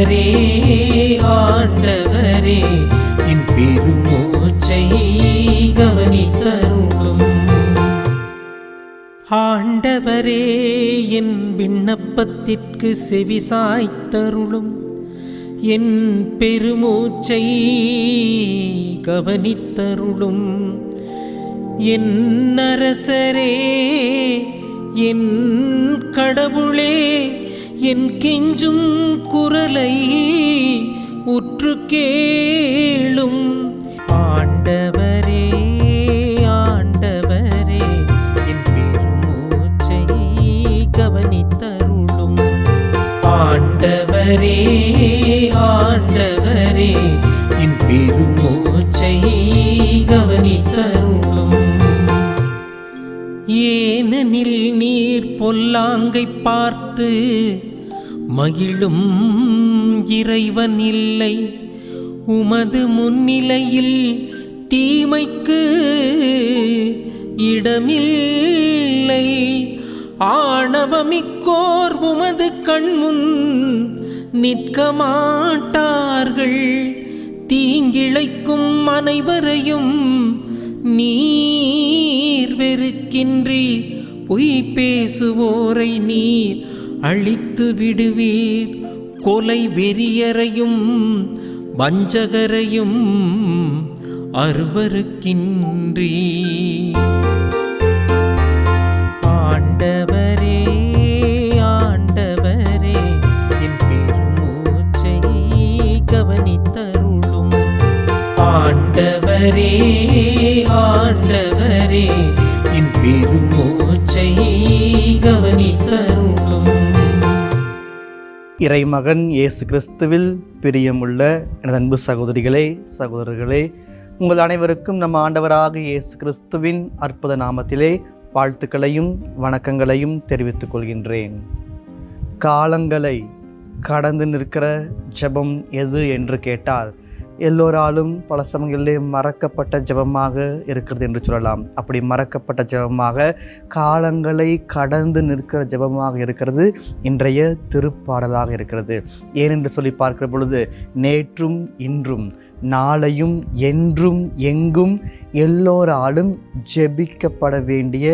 ஆண்டவரே ஆண்டவரே என் பெருமூச்சை கவனித்தருளும். ஆண்டவரே என் விண்ணப்பத்திற்கு செவிசாய்த்தருளும் என் பெருமூச்சை கவனித்தருளும். என் அரசரே என் கடவுளே என் கெஞ்சும் குரலை உற்று கேளும். ஆண்டவரே ஆண்டவரே என் பெருமூச்சை கவனித்தருளும். ஆண்டவரே ஆண்டவரே என் பெருமூச்சை கவனித்தருளும். ஏனெனில் நீர் பொல்லாங்கை பார்த்து மகிழும் இறைவன் இல்லை. உமது முன்னிலையில் தீமைக்கு இடமில்லை. ஆணவமிக்கோர் உமது கண்முன் நிற்க மாட்டார்கள். தீங்கிழைக்கும் அனைவரையும் நீர் வெறுக்கின்றீர். பொய் பேசுவோரை நீர் அழித்து விடுவீர். கொலை வெறியரையும் வஞ்சகரையும் அருவருக்கின்றீர். ஆண்டவரே ஆண்டவரே என் பெருமூச்சை கவனித்தருளும். ஆண்டவரே ஆண்டவரே என் பெருமூச்சை கவனித்தருளும். இறைமகன் இயேசு கிறிஸ்துவில் பிரியமுள்ள எனது அன்பு சகோதரிகளே சகோதரர்களே உங்கள் அனைவருக்கும் நம்ம ஆண்டவராக இயேசு கிறிஸ்துவின் அற்புத நாமத்திலே வாழ்த்துக்களையும் வணக்கங்களையும் தெரிவித்துக் கொள்கின்றேன். காலங்களை கடந்து நிற்கிற ஜெபம் எது என்று கேட்டால் எல்லோராலும் பல சமயங்களிலே மறக்கப்பட்ட ஜெபமாக இருக்கிறது என்று சொல்லலாம். அப்படி மறக்கப்பட்ட ஜெபமாக காலங்களை கடந்து நிற்கிற ஜெபமாக இருக்கிறது இன்றைய திருப்பாடலாக இருக்கிறது. ஏனென்று சொல்லி பார்க்கிற பொழுது நேற்றும் இன்றும் நாளையும் என்றும் எங்கும் எல்லோராலும் ஜெபிக்கப்பட வேண்டிய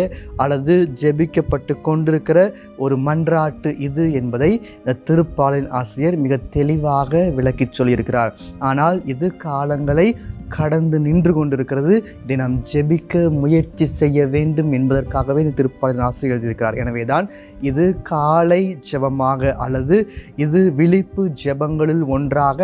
அல்லது ஜெபிக்கப்பட்டு கொண்டிருக்கிற ஒரு மன்றாட்டு இது என்பதை இந்த திருப்பாலின் ஆசிரியர் மிக தெளிவாக விளக்கிச் சொல்லியிருக்கிறார். ஆனால் இது காலங்களை கடந்து நின்று கொண்டிருக்கிறது. இதை நாம் ஜெபிக்க முயற்சி செய்ய வேண்டும் என்பதற்காகவே இந்த திருப்பாலின் ஆசிரியர் எழுதியிருக்கிறார். எனவே தான் இது காலை ஜெபமாக அல்லது இது விழிப்பு ஜெபங்களில் ஒன்றாக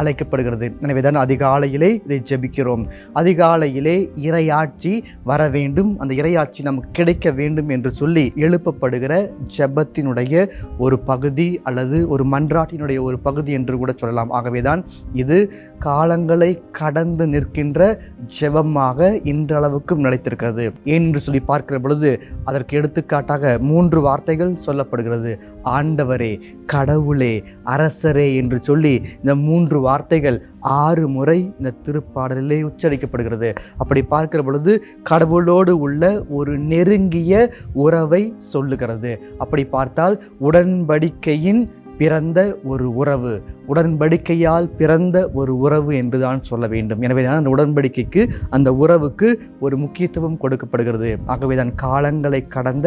அழைக்கப்படுகிறது. எனவே தான் அதிகாலையிலே இதை ஜெபிக்கிறோம். அதிகாலையிலே இறையாட்சி வர வேண்டும். அந்த இறையாட்சி நமக்கு கிடைக்க வேண்டும் என்று சொல்லி எழுப்பப்படுகிற ஜெபத்தினுடைய ஒரு பகுதி அல்லது ஒரு மன்றாட்டினுடைய ஒரு பகுதி என்று கூட சொல்லலாம். ஆகவே தான் இது காலங்களை கடந்து நிற்கின்ற ஜெபமாக இன்றளவுக்கும் நிலைத்திருக்கிறது ஏன் என்று சொல்லி பார்க்கிற பொழுது அதற்கு எடுத்துக்காட்டாக மூன்று வார்த்தைகள் சொல்லப்படுகிறது. ஆண்டவரே கடவுளே அரசரே என்று சொல்லி இந்த மூன்று வார்த்தைகள் ஆறு முறை இந்த திருப்பாடலிலே உச்சரிக்கப்படுகிறது. அப்படி பார்க்கிற பொழுது கடவுளோடு உள்ள ஒரு நெருங்கிய உறவை சொல்லுகிறது. அப்படி பார்த்தால் உடன்படிக்கையின் பிறந்த ஒரு உறவு உடன்படிக்கையால் பிறந்த ஒரு உறவு என்றுதான் சொல்ல வேண்டும். எனவே தான் அந்த உடன்படிக்கைக்கு அந்த உறவுக்கு ஒரு முக்கியத்துவம் கொடுக்கப்படுகிறது. ஆகவே தான் காலங்களை கடந்த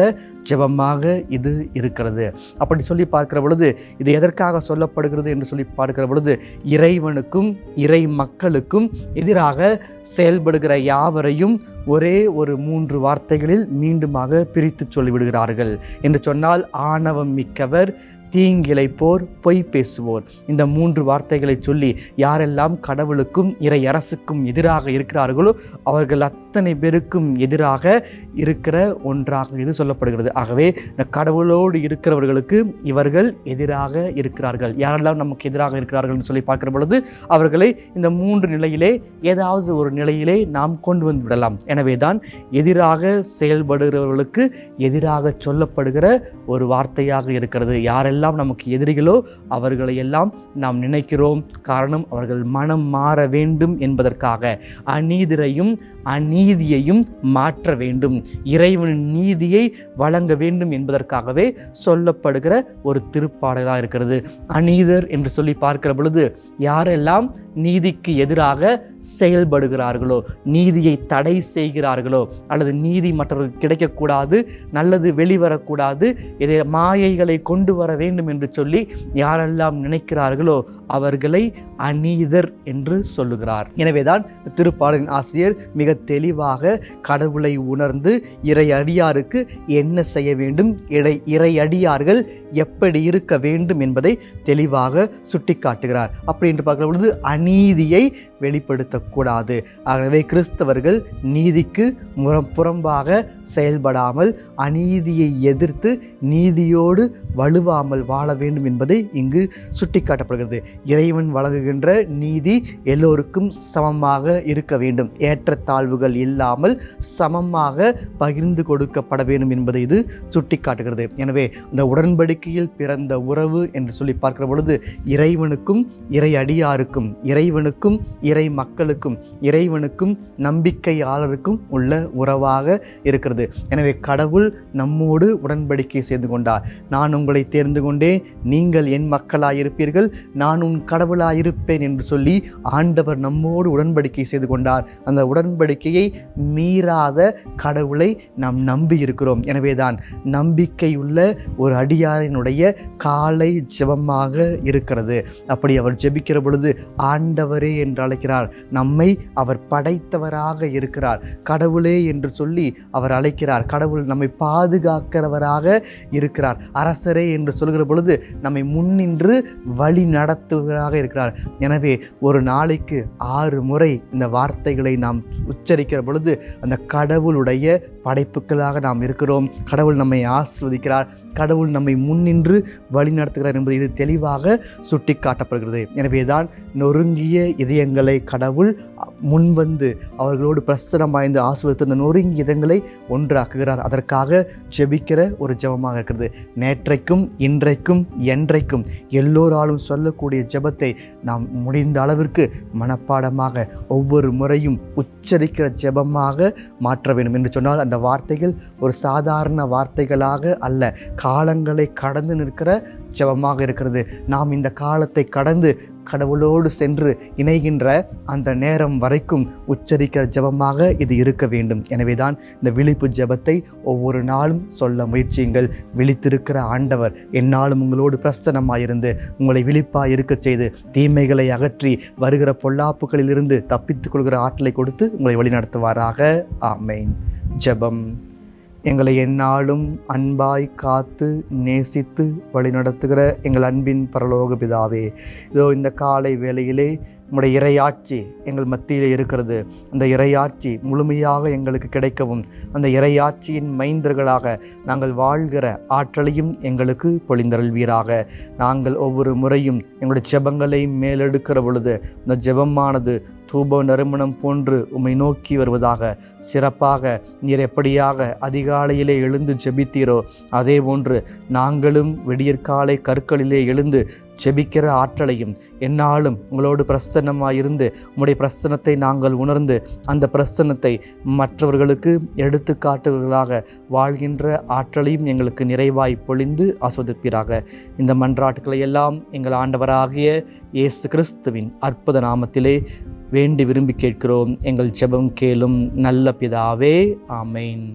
ஜெபமாக இது இருக்கிறது. அப்படி சொல்லி பார்க்கிற பொழுது இது எதற்காக சொல்லப்படுகிறது என்று சொல்லி பார்க்கிற பொழுது இறைவனுக்கும் இறை மக்களுக்கும் எதிராக செயல்படுகிற யாவரையும் ஒரே ஒரு மூன்று வார்த்தைகளில் மீண்டுமாக பிரித்து சொல்லிவிடுகிறார்கள். என்று சொன்னால் ஆணவம் மிக்கவர் தீங்கிழைப்போர் பொய் பேசுவோர். இந்த மூன்று வார்த்தைகளை சொல்லி யாரெல்லாம் கடவுளுக்கும் இறை அரசுக்கும் எதிராக இருக்கிறார்களோ அவர்கள் அத்தனை பேருக்கும் எதிராக இருக்கிற ஒன்றாக இது சொல்லப்படுகிறது. ஆகவே இந்த கடவுளோடு இருக்கிறவர்களுக்கு இவர்கள் எதிராக இருக்கிறார்கள். யாரெல்லாம் நமக்கு எதிராக இருக்கிறார்கள் சொல்லி பார்க்கிற பொழுது அவர்களை இந்த மூன்று நிலையிலே ஏதாவது ஒரு நிலையிலே நாம் கொண்டு வந்து விடலாம். எனவே தான் எதிராக செயல்படுகிறவர்களுக்கு எதிராக சொல்லப்படுகிற ஒரு வார்த்தையாக இருக்கிறது. யாரெல்லாம் நமக்கு எதிரிகளோ அவர்களை எல்லாம் நாம் நினைக்கிறோம். காரணம் அவர்கள் மனம் மாற வேண்டும் என்பதற்காக. அநீதிரையும் அநீதியையும் மாற்ற வேண்டும். இறைவனின் நீதியை வழங்க வேண்டும் என்பதற்காகவே சொல்லப்படுகிற ஒரு திருப்பாடலாக இருக்கிறது. அநீதர் என்று சொல்லி பார்க்கிற பொழுது யாரெல்லாம் நீதிக்கு எதிராக செயல்படுகிறார்களோ நீதியை தடை செய்கிறார்களோ அல்லது நீதி மற்றவர்கள் கிடைக்கக்கூடாது நல்லது வெளிவரக்கூடாது இதை மாயைகளை கொண்டு வர வேண்டும் என்று சொல்லி யாரெல்லாம் நினைக்கிறார்களோ அவர்களை அநீதர் என்று சொல்லுகிறார். எனவேதான் திருப்பாடலின் ஆசிரியர் மிக தெளிவாக கடவுளை உணர்ந்து இறை அடியாருக்கு என்ன செய்ய வேண்டும் இடை இறை அடியார்கள் எப்படி இருக்க வேண்டும் என்பதை தெளிவாக சுட்டிக்காட்டுகிறார். அப்படி என்று பார்க்கிற பொழுது அநீதியை பயன்படுத்தக்கூடாது ஆகவே கிறிஸ்தவர்கள் நீதிக்கு முறம் புறம்பாக செயல்படாமல் அநீதியை எதிர்த்து நீதியோடு வலுவாமல் வாழ வேண்டும் என்பதை இங்கு சுட்டிக்காட்டப்படுகிறது. இறைவன் வழங்குகின்ற நீதி எல்லோருக்கும் சமமாக இருக்க வேண்டும். ஏற்றத்தாழ்வுகள் இல்லாமல் சமமாக பகிர்ந்து கொடுக்கப்பட வேண்டும் என்பதை இது சுட்டிக்காட்டுகிறது. எனவே இந்த உடன்படிக்கையில் பிறந்த உறவு என்று சொல்லி பார்க்கிற பொழுது இறைவனுக்கும் இறை அடியாருக்கும் இறைவனுக்கும் இறை மக்களுக்கும் இறைவனுக்கும் நம்பிக்கையாளருக்கும் உள்ள உறவாக இருக்கிறது. எனவே கடவுள் நம்மோடு உடன்படிக்கை செய்து கொண்டார். நான் உங்களை தேர்ந்து கொண்டேன். நீங்கள் என் மக்களாயிருப்பீர்கள். நான் உன் கடவுளாயிருப்பேன் என்று சொல்லி ஆண்டவர் நம்மோடு உடன்படிக்கை செய்து கொண்டார். அந்த உடன்படிக்கையை மீறாத கடவுளை நாம் நம்பி இருக்கிறோம் எனவேதான் நம்பிக்கையுள்ள ஒரு அடியாரினுடைய காலை ஜபமாக இருக்கிறது. அப்படி அவர் ஜெபிக்கிற பொழுது ஆண்டவரே என்று அழைக்கிறார். நம்மை அவர் படைத்தவராக இருக்கிறார். கடவுளே என்று சொல்லி அவர் அழைக்கிறார். கடவுள் நம்மை பாதுகாக்கிறவராக இருக்கிறார். அரசரே என்று சொல்கிற பொழுது நம்மை முன்னின்று வழி நடத்துவராக இருக்கிறார். எனவே ஒரு நாளைக்கு ஆறு முறை இந்த வார்த்தைகளை நாம் உச்சரிக்கிற பொழுது அந்த கடவுளுடைய படைப்புகளாக நாம் இருக்கிறோம். கடவுள் நம்மை ஆஸ்வதிக்கிறார். கடவுள் நம்மை முன்னின்று வழி நடத்துகிறார் என்பது இது தெளிவாக சுட்டி காட்டப்படுகிறது எனவே தான் நொறுங்கிய இதயங்களை கடவுள் முன்வந்து அவர்களோடு பிரசனம் வாய்ந்து ஆசிர்வதித்து அந்த நொறுங்கிய இதயங்களை ஒன்றாக்குகிறார். அதற்காக ஜெபிக்கிற ஒரு ஜெபமாக இருக்கிறது. நேற்றைக்கும் இன்றைக்கும் என்றைக்கும் எல்லோராலும் சொல்லக்கூடிய ஜெபத்தை நாம் முடிந்த அளவிற்கு மனப்பாடமாக ஒவ்வொரு முறையும் உச்சரிக்கிற ஜெபமாக மாற்ற வேண்டும் என்று சொன்னால் அந்த வார்த்தைகள் ஒரு சாதாரண வார்த்தைகளாக அல்ல. காலங்களை கடந்து நிற்கிற ஜெபமாக இருக்கிறது. நாம் இந்த காலத்தை கடந்து கடவுளோடு சென்று இணைகின்ற அந்த நேரம் வரைக்கும் உச்சரிக்கிற ஜெபமாக இது இருக்க வேண்டும். எனவே தான் இந்த விழிப்பு ஜெபத்தை ஒவ்வொரு நாளும் சொல்ல முயற்சியுங்கள். விழித்திருக்கிற ஆண்டவர் என்னாலும் உங்களோடு பிரசனமாயிருந்து உங்களை விழிப்பாக இருக்கச் செய்து தீமைகளை அகற்றி வருகிற பொல்லாப்புகளிலிருந்து தப்பித்துக் கொள்கிற ஆற்றலை கொடுத்து உங்களை வழிநடத்துவாராக. ஆமேன். ஜெபம். எங்களை எந்நாளும் அன்பாய் காத்து நேசித்து வழிநடத்துகிற எங்கள் அன்பின் பரலோக பிதாவே இதோ இந்த காலை வேளையிலே உம்முடைய இறையாட்சி எங்கள் மத்தியில் இருக்கிறது. அந்த இறையாட்சி முழுமையாக எங்களுக்கு கிடைக்கவும் அந்த இறையாட்சியின் மைந்தர்களாக நாங்கள் வாழ்கிற ஆற்றலையும் எங்களுக்கு பொழிந்தருள்வீராக. நாங்கள் ஒவ்வொரு முறையும் எங்களுடைய ஜெபங்களை மேலெடுக்கிற பொழுது இந்த ஜெபமானது தூப நறுமணம் போன்று உம்மை நோக்கி வருவதாக சிறப்பாக நீர் எப்படியாக அதிகாலையிலே எழுந்து ஜெபித்தீரோ அதே போன்று நாங்களும் விடியற்காலை கற்களிலே எழுந்து ஜெபிக்கிற ஆற்றலையும் என்னாலும் உங்களோடு பிரசன்னமாக இருந்து உங்களுடைய பிரசன்னத்தை நாங்கள் உணர்ந்து அந்த பிரசன்னத்தை மற்றவர்களுக்கு எடுத்துக்காட்டுவர்களாக வாழ்கின்ற ஆற்றலையும் எங்களுக்கு நிறைவாய் பொழிந்து ஆஸ்வதிப்பீராக. இந்த மன்றாட்டுக்களை எல்லாம் எங்கள் ஆண்டவராகிய இயேசு கிறிஸ்துவின் அற்புத நாமத்திலே வேண்டி விரும்பி கேட்கிறோம். எங்கள் ஜெபம் கேளும் நல்ல பிதாவே ஆமேன்.